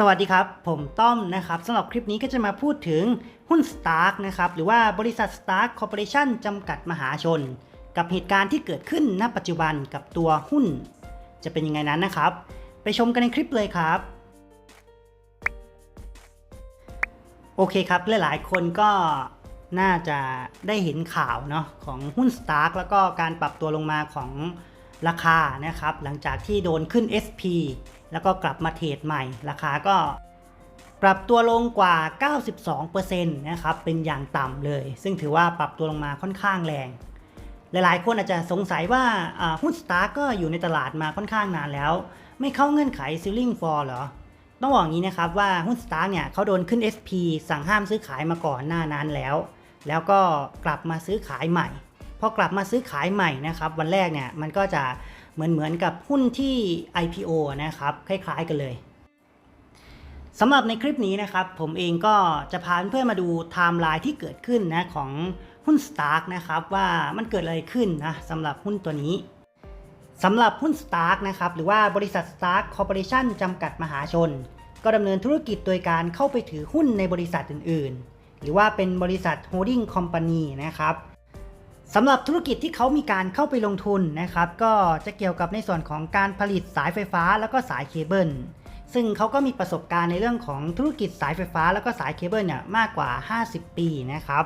สวัสดีครับ ผมต้อมนะครับสำหรับคลิปนี้ก็จะมาพูดถึงหุ้น Stark นะครับหรือว่าบริษัท Stark Corporation จำกัดมหาชน กับเหตุการณ์ที่เกิดขึ้นณปัจจุบันกับตัวหุ้น จะเป็นยังไงนั้นนะครับ ไปชมกันในคลิปเลยครับ โอเคครับหลายๆ คนก็น่าจะได้เห็นข่าวเนาะของหุ้น Stark แล้วก็การปรับตัวลงมาของ ราคานะครับ หลังจากที่โดนขึ้น SP แล้วก็กลับมาเทรดใหม่ ราคาก็ปรับตัวลงกว่า 92%นะครับ เป็นอย่างต่ำเลย ซึ่งถือว่าปรับตัวลงมาค่อนข้างแรง หลายๆ คนอาจจะสงสัยว่าหุ้น Stark ก็อยู่ในตลาดมาค่อนข้างนานแล้ว ไม่เข้าเงื่อนไข Ceiling Floor เหรอ ต้องบอกอย่างนี้นะครับว่าหุ้น Stark เนี่ยเขาโดนขึ้น SP สั่งห้ามซื้อขายมาก่อนหน้านั้นแล้ว แล้วก็กลับมาซื้อขายใหม่ พอกลับมาซื้อขายใหม่นะครับ วันแรกเนี่ยมันก็จะเหมือนเหมือนกับหุ้นที่ IPO นะครับ คล้าย ๆ กันเลยสำหรับในคลิปนี้นะครับ ผมเองก็จะพาเพื่อนมาดูไทม์ไลน์ที่เกิดขึ้นนะของหุ้น Stark นะครับ ว่ามันเกิดอะไรขึ้นนะสำหรับหุ้นตัวนี้สำหรับหุ้น Stark นะครับ หรือว่าบริษัท Stark Corporation จำกัดมหาชน ก็ดำเนินธุรกิจโดยการเข้าไปถือหุ้นในบริษัทอื่น ๆ หรือว่าเป็นบริษัท Holding Company นะครับ สำหรับธุรกิจที่เขามีการเข้าไปลงทุนนะครับ ก็จะเกี่ยวกับในส่วนของการผลิตสายไฟฟ้าแล้วก็สายเคเบิลซึ่งเขาก็มีประสบการณ์ในเรื่องของธุรกิจสายไฟฟ้าแล้วก็สายเคเบิลเนี่ยมากกว่า 50 ปีนะครับ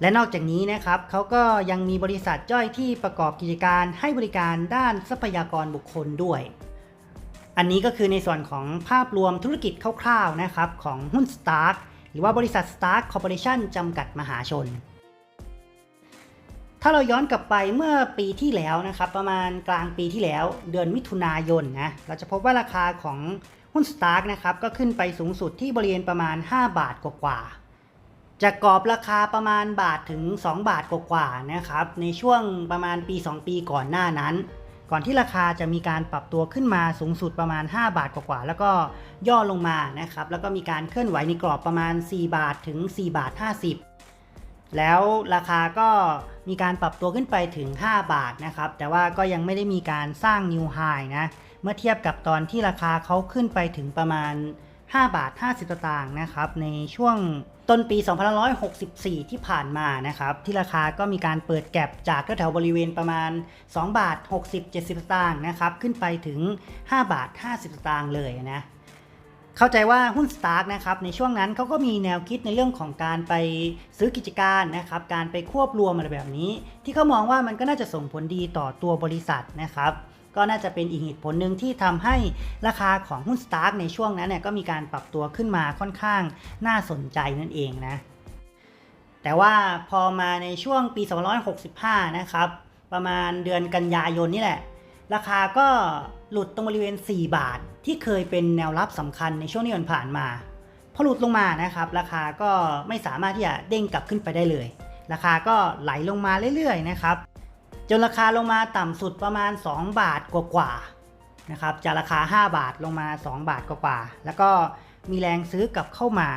และนอกจากนี้นะครับเขาก็ยังมีบริษัทย่อยที่ประกอบกิจการให้บริการด้านทรัพยากรบุคคลด้วย อันนี้ก็คือในส่วนของภาพรวมธุรกิจคร่าวๆนะครับของหุ้น Stark หรือว่าบริษัท Stark Corporation จำกัดมหาชน ถ้าเราย้อนกลับไปเมื่อปีที่แล้วนะครับ ประมาณกลางปีที่แล้ว เดือนมิถุนายนนะเราจะพบว่าราคาของหุ้น Stark นะครับก็ขึ้นไปสูงสุดที่บริเวณประมาณ 5 บาทกว่าๆจากกรอบราคาประมาณบาทถึง 2 บาทกว่าๆนะครับในช่วงประมาณปี 2 ปีก่อนหน้านั้น ก่อนที่ราคาจะมีการปรับตัวขึ้นมาสูงสุดประมาณ 5 บาทกว่าๆแล้วก็ย่อลงมานะครับแล้วก็มีการเคลื่อนไหวในกรอบประมาณ 4 บาทถึง 4 บาท 50 แล้วราคาก็มีการปรับตัวขึ้นไปถึง 5 บาทนะครับ แต่ว่าก็ยังไม่ได้มีการสร้างนิวไฮนะ เมื่อเทียบกับตอนที่ราคาเขาขึ้นไปถึงประมาณ 5 บาท 50สตางค์นะครับ ในช่วงต้นปี 2564 ที่ผ่านมานะครับ ที่ราคาก็มีการเปิดแก็บจากแถวบริเวณประมาณ 2 บาท 60 70สตางค์นะครับ ขึ้นไปถึง 5 บาท 50สตางค์เลยนะ เข้าใจว่าหุ้น Stark นะครับในช่วงนั้นเขาก็มีแนวคิดในเรื่องของการไปซื้อกิจการนะครับการไปควบรวมอะไรแบบนี้ ที่เขามองว่ามันก็น่าจะส่งผลดีต่อตัวบริษัทนะครับก็น่าจะเป็นอีกเหตุผลหนึ่งที่ทำให้ราคาของหุ้น Stark ในช่วงนั้นเนี่ยก็มีการปรับตัวขึ้นมาค่อนข้างน่าสนใจนั่นเองนะแต่ว่าพอมาในช่วงปี2565 นะครับ ประมาณเดือนกันยายนนี่แหละ ราคาก็ หลุดตรงบริเวณ 4 บาท ที่เคยเป็นแนวรับสำคัญในช่วงที่ผ่านมา พอหลุดลงมานะครับ ราคาก็ไม่สามารถที่จะเด้งกลับขึ้นไปได้เลย ราคาก็ไหลลงมาเรื่อยๆนะครับ จนราคาลงมาต่ำสุดประมาณ 2 บาทกว่าๆนะครับจากราคา 5 บาทลงมา 2 บาทกว่าๆแล้วก็มีแรงซื้อกลับเข้ามา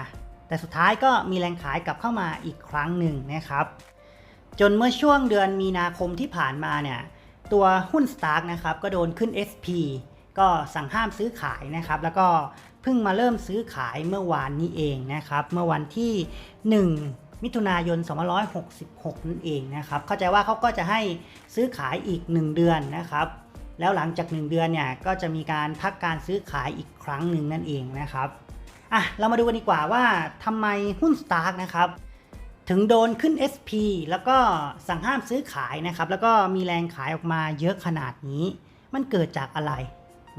แต่สุดท้ายก็มีแรงขายกลับเข้ามาอีกครั้งหนึ่งนะครับ จนเมื่อช่วงเดือนมีนาคมที่ผ่านมาเนี่ย ตัวหุ้น Stark นะครับก็โดนขึ้น SP ก็สั่งห้ามซื้อขายนะครับ แล้วก็เพิ่งมาเริ่มซื้อขายเมื่อวานนี้เองนะครับ เมื่อวันที่ 1 มิถุนายน 2566 นั่นเองนะครับ เข้าใจว่าเขาก็จะให้ซื้อขายอีก 1 เดือนนะครับ แล้วหลังจาก 1 เดือนเนี่ยก็จะมีการพักการซื้อขายอีกครั้งหนึ่งนั่นเองนะครับอะเรามาดูกันดีกว่าว่าทำไมหุ้น Stark นะครับ ถึงโดนขึ้น SP แล้วก็สั่งห้ามซื้อขายนะครับ แล้วก็มีแรงขายออกมาเยอะขนาดนี้ มันเกิดจากอะไร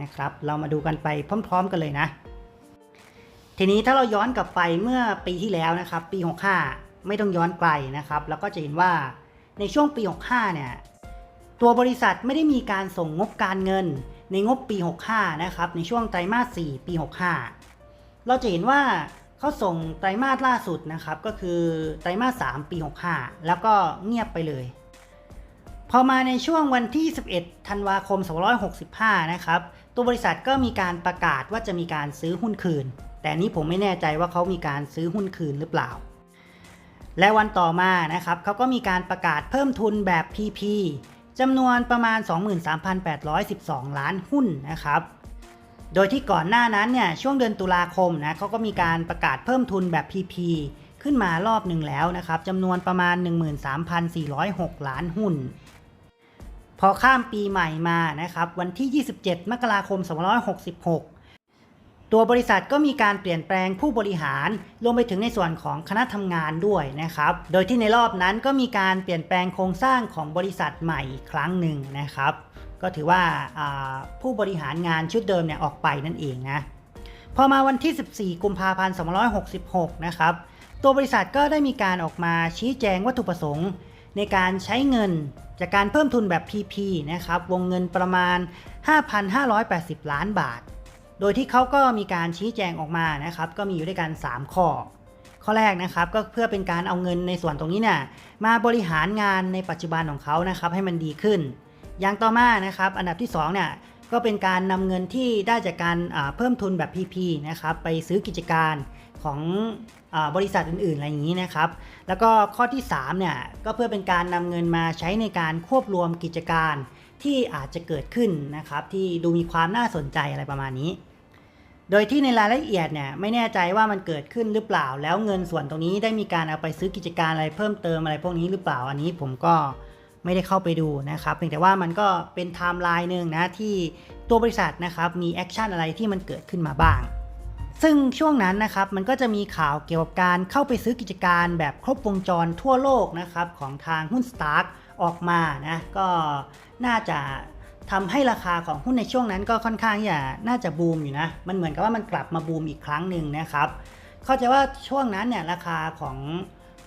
นะครับ เรามาดูกันไปพร้อม ๆ กันเลยนะ ทีนี้ถ้าเราย้อนกลับไปเมื่อปีที่แล้วนะครับ ปี 65 ไม่ต้องย้อนไกลนะครับ แล้วก็จะเห็นว่าในช่วงปี 65 เนี่ย ตัวบริษัทไม่ได้มีการส่งงบการเงิน ในงบปี 65 นะครับ ในช่วงไตรมาส 4 ปี 65 เราจะเห็นว่า เขาส่งไตรมาสล่าสุดนะครับก็คือไตรมาส3ปี 65 แล้วก็เงียบไปเลย พอมาในช่วงวันที่ 11 ธันวาคม 2565 นะครับ ตัวบริษัทก็มีการประกาศว่าจะมีการซื้อหุ้นคืน แต่นี้ผมไม่แน่ใจว่าเขามีการซื้อหุ้นคืนหรือเปล่า และวันต่อมานะครับเขาก็มีการประกาศเพิ่มทุนแบบ PP จำนวนประมาณ 23,812 ล้านหุ้นนะครับ โดยที่ก่อนหน้านั้นเนี่ยช่วงเดือนตุลาคมนะเขาก็มีการประกาศเพิ่มทุนแบบ PP ขึ้นมารอบหนึ่งแล้วนะครับจำนวนประมาณ 13,406 ล้านหุ้น พอข้ามปีใหม่มานะครับวันที่ 27 มกราคม 2566ตัวบริษัทก็มีการเปลี่ยนแปลงผู้บริหารรวมไปถึงในส่วนของคณะทำงานด้วยนะครับ โดยที่ในรอบนั้นก็มีการเปลี่ยนแปลงโครงสร้างของบริษัทใหม่อีกครั้งหนึ่งนะครับ ก็ถือว่าผู้บริหารงานชุดเดิมเนี่ยออกไปนั่นเองนะพอมาวันที่ 14 กุมภาพันธ์ 2566 นะครับ ตัวบริษัทก็ได้มีการออกมาชี้แจงวัตถุประสงค์ ในการใช้เงินจากการเพิ่มทุนแบบ PP นะครับ วงเงินประมาณ 5,580 ล้านบาท โดยที่เขาก็มีการชี้แจงออกมานะครับ ก็มีอยู่ด้วยกัน 3 ข้อ ข้อแรกนะครับก็เพื่อเป็นการเอาเงินในส่วนตรงนี้เนี่ยมาบริหารงานในปัจจุบันของเขานะครับให้มันดีขึ้น อย่างต่อมานะครับอันดับที่2เนี่ยก็เป็นการนำเงินที่ได้จากการเพิ่มทุนแบบ PP นะครับไปซื้อกิจการของอบริษัทอื่น ๆ อะไรอย่างนี้นะครับ แล้วก็ข้อที่3เนี่ยก็เพื่อเป็นการนำเงินมาใช้ในการควบรวมกิจการที่อาจจะเกิดขึ้นนะครับ ที่ดูมีความน่าสนใจอะไรประมาณนี้ โดยที่ในรายละเอียดเนี่ยไม่แน่ใจว่ามันเกิดขึ้นหรือเปล่า แล้วเงินส่วนตรงนี้ได้มีการเอาไปซื้อกิจการอะไรเพิ่มเติมอะไรพวกนี้หรือเปล่าอันนี้ผมก็ ไม่ได้เข้าไปดูนะครับเพียงแต่ว่ามันก็เป็นไทม์ไลน์หนึ่งนะที่ตัวบริษัทนะครับมีแอคชั่นอะไรที่มันเกิดขึ้นมาบ้าง ซึ่งช่วงนั้นนะครับมันก็จะมีข่าวเกี่ยวกับการเข้าไปซื้อกิจการแบบครบวงจรทั่วโลกนะครับของทางหุ้น Stark ออกมานะก็น่าจะทำให้ราคาของหุ้นในช่วงนั้นก็ค่อนข้างที่จะน่าจะบูมอยู่นะ มันเหมือนกับว่ามันกลับมาบูมอีกครั้งหนึ่งนะครับ เข้าใจว่าช่วงนั้นเนี่ยราคาของ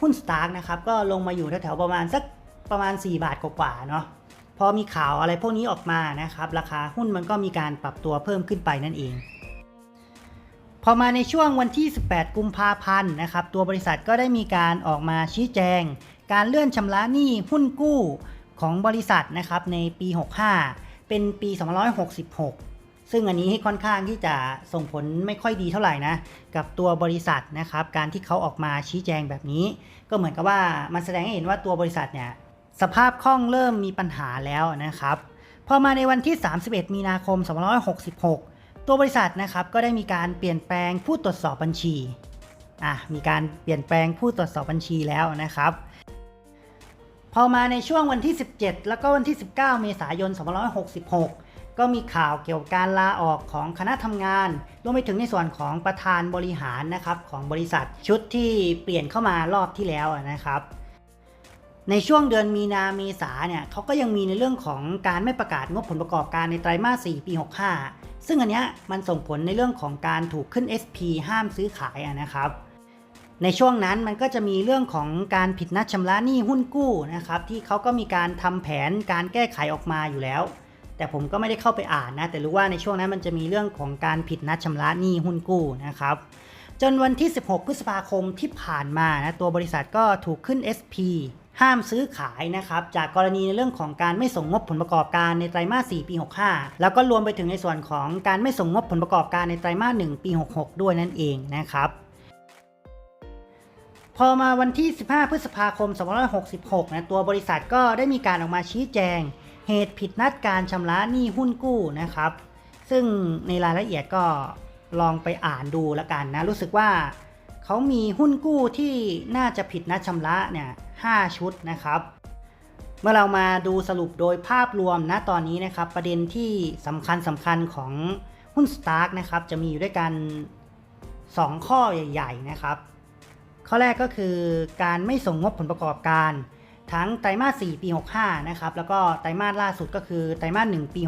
หุ้น Stark นะครับก็ลงมาอยู่แถวๆประมาณสัก ประมาณ 4 บาทกว่าๆเนาะพอมีข่าวอะไรพวกนี้ออกมานะครับ ราคาหุ้นมันก็มีการปรับตัวเพิ่มขึ้นไปนั่นเอง พอมาในช่วงวันที่ 18 กุมภาพันธ์นะครับ ตัวบริษัทก็ได้มีการออกมาชี้แจง การเลื่อนชำระหนี้หุ้นกู้ของบริษัทนะครับในปี 65 เป็นปี 266 ซึ่งอันนี้ค่อนข้างที่จะส่งผลไม่ค่อยดีเท่าไหร่นะ กับตัวบริษัทนะครับ การที่เขาออกมาชี้แจงแบบนี้ ก็เหมือนกับว่ามันแสดงให้เห็นว่าตัวบริษัทเนี่ย สภาพคล่องเริ่มมีปัญหาแล้วนะครับ พอมาในวันที่ 31 มีนาคม 2566 ตัวบริษัทนะครับก็ได้มีการเปลี่ยนแปลงผู้ตรวจสอบบัญชี อะมีการเปลี่ยนแปลงผู้ตรวจสอบบัญชีแล้วนะครับ พอมาในช่วงวันที่ 17 แล้วก็วันที่ 19 เมษายน 2566 ก็มีข่าวเกี่ยวกับการลาออกของคณะทำงาน รวมไปถึงในส่วนของประธานบริหารนะครับของบริษัทชุดที่เปลี่ยนเข้ามารอบที่แล้วนะครับ ในช่วงเดือนมีนาเมษาเนี่ยเขาก็ยังมีในเรื่องของการไม่ประกาศงบผลประกอบการในไตรมาส 4 ปี 65 ซึ่งอันเนี้ยมันส่งผลในเรื่องของการถูกขึ้น SP ห้ามซื้อขายนะครับ ในช่วงนั้นมันก็จะมีเรื่องของการผิดนัดชำระหนี้หุ้นกู้นะครับที่เขาก็มีการทำแผนการแก้ไขออกมาอยู่แล้ว แต่ผมก็ไม่ได้เข้าไปอ่านนะแต่รู้ว่าในช่วงนั้นมันจะมีเรื่องของการผิดนัดชำระหนี้หุ้นกู้นะครับจนวันที่ 16 พฤษภาคมที่ผ่านมานะตัวบริษัทก็ถูกขึ้น SP ห้ามซื้อขายนะครับจากกรณีในเรื่องของการไม่ส่งงบผลประกอบการในไตรมาส 4 ปี 65 แล้วก็รวมไปถึงในส่วนของการไม่ส่งงบผลประกอบการในไตรมาส 1 ปี 66 ด้วยนั่นเองนะครับพอมาวันที่ 15 พฤษภาคม 2566 นะ ตัวบริษัทก็ได้มีการออกมาชี้แจง เหตุผิดนัดการชำระหนี้หุ้นกู้นะครับ ซึ่งในรายละเอียดก็ลองไปอ่านดูแล้วกันนะ รู้สึกว่าเขามีหุ้นกู้ที่น่าจะผิดนัดชำระเนี่ย 5 ชุดนะครับ เมื่อเรามาดูสรุปโดยภาพรวมนะตอนนี้นะครับ ประเด็นที่สำคัญสำคัญของหุ้น Stark นะครับจะมีอยู่ด้วยกัน 2 ข้อใหญ่ ๆ นะครับ ข้อแรกก็คือการไม่ส่งงบผลประกอบการ ทั้งไตรมาส 4 ปี 65 นะครับ แล้วก็ไตรมาสล่าสุดก็คือไตรมาส 1 ปี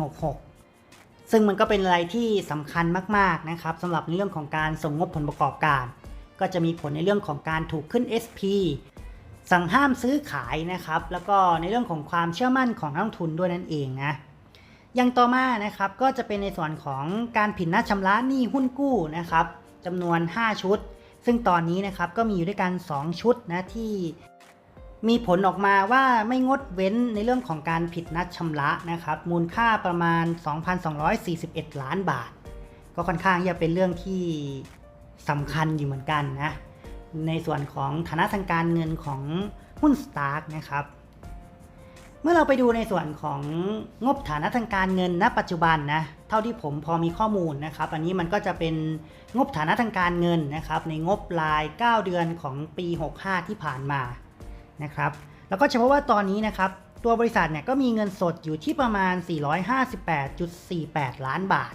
66ซึ่งมันก็เป็นอะไรที่สำคัญมากๆนะครับสำหรับในเรื่องของการส่งงบผลประกอบการ ก็จะมีผลในเรื่องของการถูกขึ้น SP สั่งห้ามซื้อขายนะครับ แล้วก็ในเรื่องของความเชื่อมั่นของนักลงทุนด้วยนั่นเองนะอย่างต่อมานะครับก็จะเป็นในส่วนของการผิดนัดชำระหนี้หุ้นกู้นะครับจำนวน 5 ชุด ซึ่งตอนนี้นะครับก็มีอยู่ด้วยกัน 2 ชุดนะที่มีผลออกมาว่าไม่งดเว้นในเรื่องของการผิดนัดชำระนะครับ มูลค่าประมาณ 2,241 ล้านบาท ก็ค่อนข้างจะเป็นเรื่องที่สำคัญอยู่เหมือนกันนะ ในส่วนของฐานะทางการเงินของหุ้น Stark นะครับ เมื่อเราไปดูในส่วนของงบฐานะทางการเงินณ ปัจจุบันนะ เท่าที่ผมพอมีข้อมูลนะครับ อันนี้มันก็จะเป็นงบฐานะทางการเงินนะครับ ในงบราย 9 เดือนของปี 65 ที่ผ่านมานะครับ แล้วก็เฉพาะว่าตอนนี้นะครับ ตัวบริษัทเนี่ยก็มีเงินสดอยู่ที่ประมาณ 458.48 ล้านบาท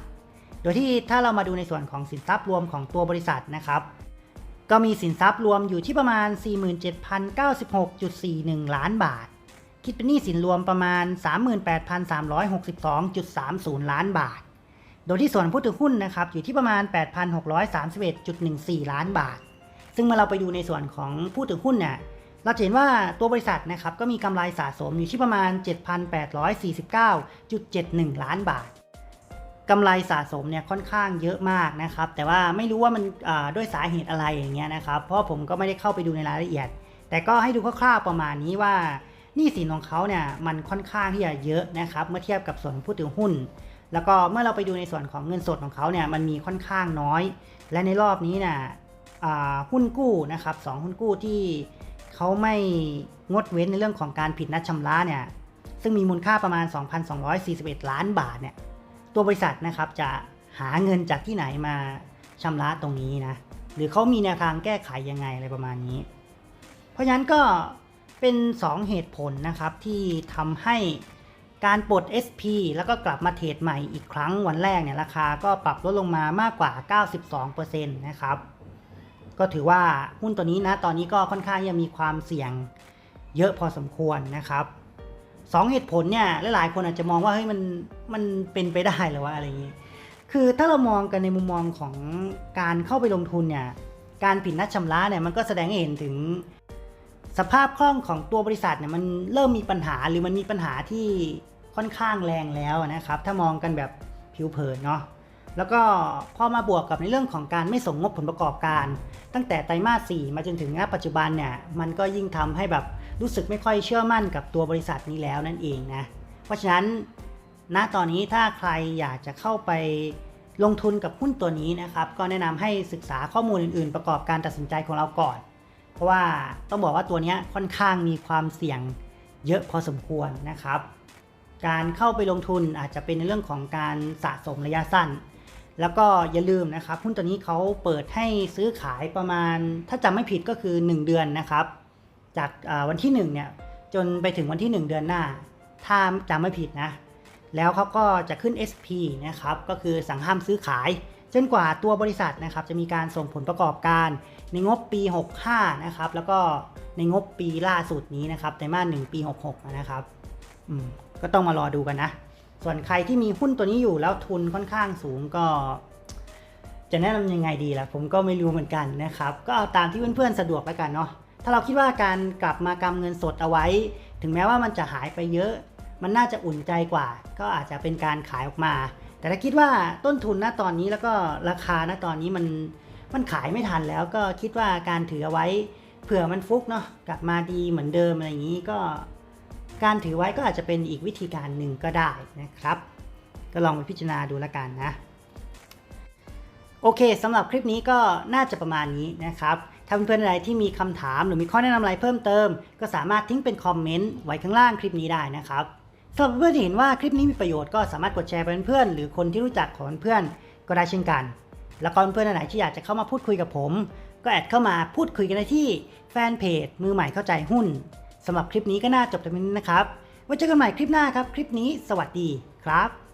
โดยที่ถ้าเรามาดูในส่วนของสินทรัพย์รวมของตัวบริษัทนะครับ ก็มีสินทรัพย์รวมอยู่ที่ประมาณ 47,096.41 ล้านบาท คิดเป็นหนี้สินรวมประมาณ 38,362.30 ล้านบาท โดยที่ส่วนผู้ถือหุ้นนะครับอยู่ที่ประมาณ 8,631.14 ล้านบาท ซึ่งเมื่อเราไปดูในส่วนของผู้ถือหุ้นเนี่ยเราเห็นว่าตัวบริษัทนะครับก็มีกำไรสะสมอยู่ที่ประมาณ 7,849.71 ล้านบาท กำไรสะสมเนี่ยค่อนข้างเยอะมากนะครับ แต่ว่าไม่รู้ว่ามันด้วยสาเหตุอะไรอย่างเงี้ยนะครับ เพราะผมก็ไม่ได้เข้าไปดูในรายละเอียด แต่ก็ให้ดูคร่าวๆประมาณนี้ว่าหนี้สินของเขาเนี่ยมันค่อนข้างที่จะเยอะนะครับ เมื่อเทียบกับส่วนของผู้ถือหุ้น แล้วก็เมื่อเราไปดูในส่วนของเงินสดของเขาเนี่ยมันมีค่อนข้างน้อย และในรอบนี้เนี่ยหุ้นกู้นะครับสองหุ้นกู้ที่เขาไม่งดเว้นในเรื่องของการผิดนัดชำระเนี่ยซึ่งมีมูลค่าประมาณ 2,241 ล้านบาทเนี่ย ตัวบริษัทนะครับจะหาเงินจากที่ไหนมาชำระตรงนี้นะ หรือเขามีแนวทางแก้ไขยังไงอะไรประมาณนี้ เพราะฉะนั้นก็เป็น 2 เหตุผลนะครับที่ทำให้การปลด SP แล้วก็กลับมาเทรดใหม่อีกครั้งวันแรกเนี่ยราคาก็ปรับลดลงมามากกว่า 92%นะครับ ก็ถือว่าหุ้นตัวนี้นะตอนนี้ก็ค่อนข้างยังมีความเสี่ยงเยอะพอสมควรนะครับ สองเหตุผลเนี่ยหลายๆคนอาจจะมองว่าเฮ้ยมันมันเป็นไปได้หรือวะอะไรอย่างนี้ คือถ้าเรามองกันในมุมมองของการเข้าไปลงทุนเนี่ยการผิดนัดชำระเนี่ยมันก็แสดงให้เห็นถึง สภาพคล่องของตัวบริษัทเนี่ยมันเริ่มมีปัญหาหรือมันมีปัญหาที่ค่อนข้างแรงแล้วนะครับ ถ้ามองกันแบบผิวเผินเนาะแล้วก็พอมาบวกกับในเรื่องของการไม่ส่งงบผลประกอบการ ตั้งแต่ไตรมาส 4 มาจนถึงณปัจจุบันเนี่ยมันก็ยิ่งทำให้แบบ รู้สึกไม่ค่อยเชื่อมั่นกับตัวบริษัทนี้แล้วนั่นเองนะ เพราะฉะนั้นณตอนนี้ถ้าใครอยากจะเข้าไปลงทุนกับหุ้นตัวนี้นะครับ ก็แนะนำให้ศึกษาข้อมูลอื่น ๆ ประกอบการตัดสินใจของเราก่อน เพราะว่าต้องบอกว่าตัวนี้ค่อนข้างมีความเสี่ยงเยอะพอสมควรนะครับ การเข้าไปลงทุนอาจจะเป็นในเรื่องของการสะสมระยะสั้น แล้วก็อย่าลืมนะครับหุ้นตัวนี้เขาเปิดให้ซื้อขายประมาณ ถ้าจำไม่ผิดก็คือ 1 เดือนนะครับ จากวันที่1เนี่ยจนไปถึงวันที่ 1 เดือนหน้า ถ้าจำไม่ผิดนะ แล้วเขาก็จะขึ้น SP นะครับ ก็คือสั่งห้ามซื้อขายจนกว่าตัวบริษัทนะครับจะมีการส่งผลประกอบการในงบปี 65 นะครับ แล้วก็ในงบปีล่าสุดนี้นะครับไตรมาส1ปี 66 นะครับก็ต้องมารอดูกันนะ ส่วนใครที่มีหุ้นตัวนี้อยู่แล้วทุนค่อนข้างสูงก็ จะแนะนำยังไงดีล่ะ ผมก็ไม่รู้เหมือนกันนะครับ ก็เอาตามที่เพื่อนๆสะดวกแล้วกันเนาะ ถ้าเราคิดว่าการกลับมากำเงินสดเอาไว้ ถึงแม้ว่ามันจะหายไปเยอะ มันน่าจะอุ่นใจกว่า ก็อาจจะเป็นการขายออกมา แต่ถ้าคิดว่าต้นทุนณตอนนี้แล้วก็ราคาณตอนนี้มันมันขายไม่ทันแล้วก็คิดว่าการถือเอาไว้เผื่อมันฟุกเนาะกลับมาดีเหมือนเดิมอะไรอย่างนี้ก็ การถือไว้ก็อาจจะเป็นอีกวิธีการหนึ่งก็ได้นะครับ ก็ลองไปพิจารณาดูแล้วกันนะ โอเคสำหรับคลิปนี้ก็น่าจะประมาณนี้นะครับ ถ้าเพื่อนๆอะไรที่มีคำถามหรือมีข้อแนะนำอะไรเพิ่มเติม ก็สามารถทิ้งเป็นคอมเมนต์ไว้ข้างล่างคลิปนี้ได้นะครับสำหรับเพื่อนที่เห็นว่าคลิปนี้มีประโยชน์ก็สามารถกดแชร์ไปเพื่อนๆหรือคนที่รู้จักของเพื่อนก็ได้เช่นกัน แล้วก็เพื่อนๆไหนที่อยากจะเข้ามาพูดคุยกับผม ก็แอดเข้ามาพูดคุยกันได้ที่แฟนเพจมือใหม่เข้าใจหุ้นสำหรับคลิปนี้ก็น่าจบตรงนี้นะครับไว้เจอกันใหม่คลิปหน้าครับ คลิปนี้สวัสดีครับ